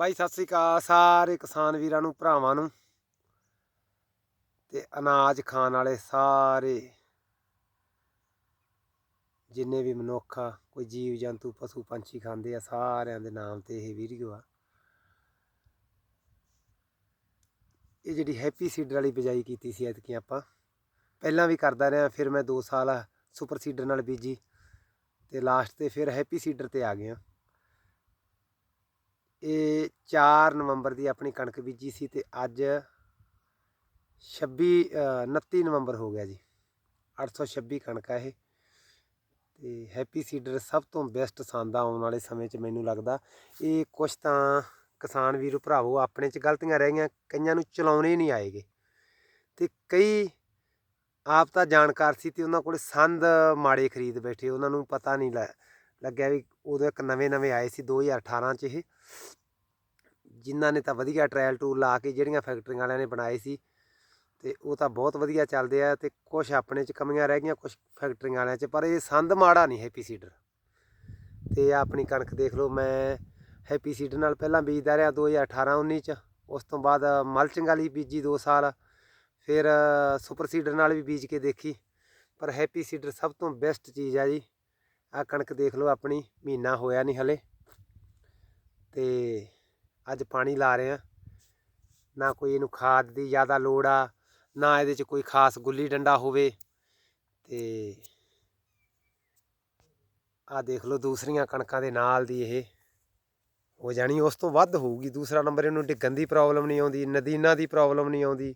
ਬਾਈ, ਸਤਿ ਸ੍ਰੀ ਅਕਾਲ ਸਾਰੇ ਕਿਸਾਨ ਵੀਰਾਂ ਨੂੰ, ਭਰਾਵਾਂ ਨੂੰ ਤੇ ਅਨਾਜ ਖਾਣ ਵਾਲੇ ਸਾਰੇ। ਜਿੰਨੇ ਵੀ ਮਨੁੱਖ ਆ, ਕੋਈ ਜੀਵ ਜੰਤੂ, ਪਸ਼ੂ ਪੰਛੀ ਖਾਂਦੇ ਆ, ਸਾਰਿਆਂ ਦੇ ਨਾਮ ਤੇ ਇਹ ਵੀਡੀਓ ਆ। ਇਹ ਜਿਹੜੀ ਹੈਪੀ ਸੀਡਰ ਵਾਲੀ ਬਿਜਾਈ ਕੀਤੀ ਸੀ ਐਤਕੀ ਆਪਾਂ, ਪਹਿਲਾਂ ਵੀ ਕਰਦਾ ਰਿਹਾ, ਫਿਰ ਮੈਂ 2 ਸਾਲ ਸੁਪਰ ਸੀਡਰ ਨਾਲ ਬੀਜੀ ਤੇ ਲਾਸਟ ਤੇ ਫਿਰ ਹੈਪੀ ਸੀਡਰ ਤੇ ਆ ਗਿਆ। ਇਹ 4 ਨਵੰਬਰ ਦੀ ਆਪਣੀ ਕਣਕ ਬੀਜੀ ਸੀ ਤੇ ਅੱਜ 26 ਅ, 29 ਨਵੰਬਰ ਹੋ ਗਿਆ ਜੀ। 826 ਕਣਕ ਆ ਇਹ। ਤੇ ਹੈਪੀ ਸੀਡਰ ਸਭ ਤੋਂ ਬੈਸਟ ਸੰਦ ਆਉਣ ਵਾਲੇ ਸਮੇਂ 'ਚ ਮੈਨੂੰ ਲੱਗਦਾ। ਇਹ ਕੁਝ ਤਾਂ ਕਿਸਾਨ ਵੀਰ ਭਰਾਵੋ ਆਪਣੇ 'ਚ ਗਲਤੀਆਂ ਰਹਿ ਗਈਆਂ ਕਈਆਂ ਨੂੰ ਚਲਾਉਣੇ ਨਹੀਂ ਆਏਗੇ। ਤੇ ਕਈ ਆਪ ਤਾਂ ਜਾਣਕਾਰ ਸੀ ਤੇ ਉਹਨਾਂ ਕੋਲ ਸੰਦ ਮਾੜੇ ਖਰੀਦ ਬੈਠੇ ਉਹਨਾਂ ਨੂੰ ਪਤਾ ਨਹੀਂ ਲੱਗ- ਲੱਗਿਆ ਵੀ ਉਦੋਂ ਇੱਕ ਨਵੇਂ ਨਵੇਂ ਆਏ ਸੀ 2018 ਚ ਇਹ। ਜਿਨ੍ਹਾਂ ਨੇ ਤਾਂ ਵਧੀਆ ਟ੍ਰਾਇਲ ਟੂਰ ਲਾ ਕੇ ਜਿਹੜੀਆਂ ਫੈਕਟਰੀਆਂ ਵਾਲਿਆਂ ਨੇ ਬਣਾਏ ਸੀ ਤੇ ਉਹ ਤਾਂ ਬਹੁਤ ਵਧੀਆ ਚੱਲਦੇ ਆ ਤੇ ਕੁਝ ਆਪਣੇ ਚ ਕਮੀਆਂ ਰਹਿ ਗਈਆਂ ਕੁਝ ਫੈਕਟਰੀਆਂ ਵਾਲਿਆਂ ਚ ਪਰ ਇਹ ਸੰਦ ਮਾੜਾ ਨਹੀਂ ਹੈਪੀ ਸੀਡਰ ਤੇ ਆਪਣੀ ਕਣਕ ਦੇਖ ਲਓ ਮੈਂ ਹੈਪੀ ਸੀਡਰ ਨਾਲ ਪਹਿਲਾਂ ਬੀਜਦਾ ਰਿਹਾ 2018 19 ਚ। ਉਸ ਤੋਂ ਬਾਅਦ ਮਲਚਿੰਗ ਵਾਲੀ ਬੀਜੀ 2 ਸਾਲ ਫਿਰ ਅ, ਸੁਪਰ ਸੀਡਰ ਨਾਲ ਵੀ ਬੀਜ ਕੇ ਦੇਖੀ। ਪਰ ਹੈਪੀ ਸੀਡਰ ਸਭ ਤੋਂ ਬੈਸਟ ਚੀਜ਼ ਆ ਜੀ। ਆ ਕਣਕ ਦੇਖ ਲਓ ਆਪਣੀ, ਮਹੀਨਾ ਹੋਇਆ ਨਹੀਂ ਹਲੇ। ਤੇ ਅੱਜ ਪਾਣੀ ਲਾ ਰਹੇ ਆ। ਨਾ ਕੋਈ ਇਹਨੂੰ ਖਾਦ ਦੀ ਜ਼ਿਆਦਾ ਲੋੜ ਆ, ਨਾ ਇਹਦੇ 'ਚ ਕੋਈ ਖਾਸ ਗੁੱਲੀ ਡੰਡਾ ਹੋਵੇ। ਤੇ ਆ ਦੇਖ ਲਓ ਦੂਸਰੀਆਂ ਕਣਕਾਂ ਦੇ ਨਾਲ ਦੀ ਇਹ। ਹੋ ਜਾਣੀ ਉਸ ਤੋਂ ਵੱਧ ਹੋਊਗੀ। ਦੂਸਰਾ ਨੰਬਰ ਇਹਨੂੰ ਡਿੱਗਣ ਦੀ ਪ੍ਰੋਬਲਮ ਨਹੀਂ ਆਉਂਦੀ ਨਦੀਨਾਂ ਦੀ ਪ੍ਰੋਬਲਮ ਨਹੀਂ ਆਉਂਦੀ।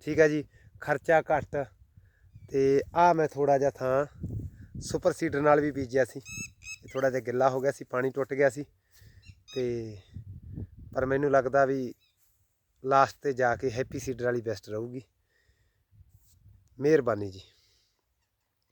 ਠੀਕ ਹੈ ਜੀ, ਖਰਚਾ ਘੱਟ। ਤੇ ਆ ਮੈਂ ਥੋੜਾ ਜਿਹਾ ਥਾਂ ਸੁਪਰ ਸੀਡਰ ਨਾਲ ਵੀ ਬੀਜਿਆ ਸੀ। ਇਹ ਥੋੜਾ ਜਿਹਾ ਗਿੱਲਾ ਹੋ ਗਿਆ ਸੀ, ਪਾਣੀ ਟੁੱਟ ਗਿਆ ਸੀ। ਤੇ ਪਰ ਮੈਨੂੰ ਲੱਗਦਾ ਵੀ ਲਾਸਟ ਤੇ ਜਾ ਕੇ ਹੈਪੀ ਸੀਡਰ ਵਾਲੀ ਬੈਸਟ ਰਹੂਗੀ। ਮਿਹਰਬਾਨੀ ਜੀ।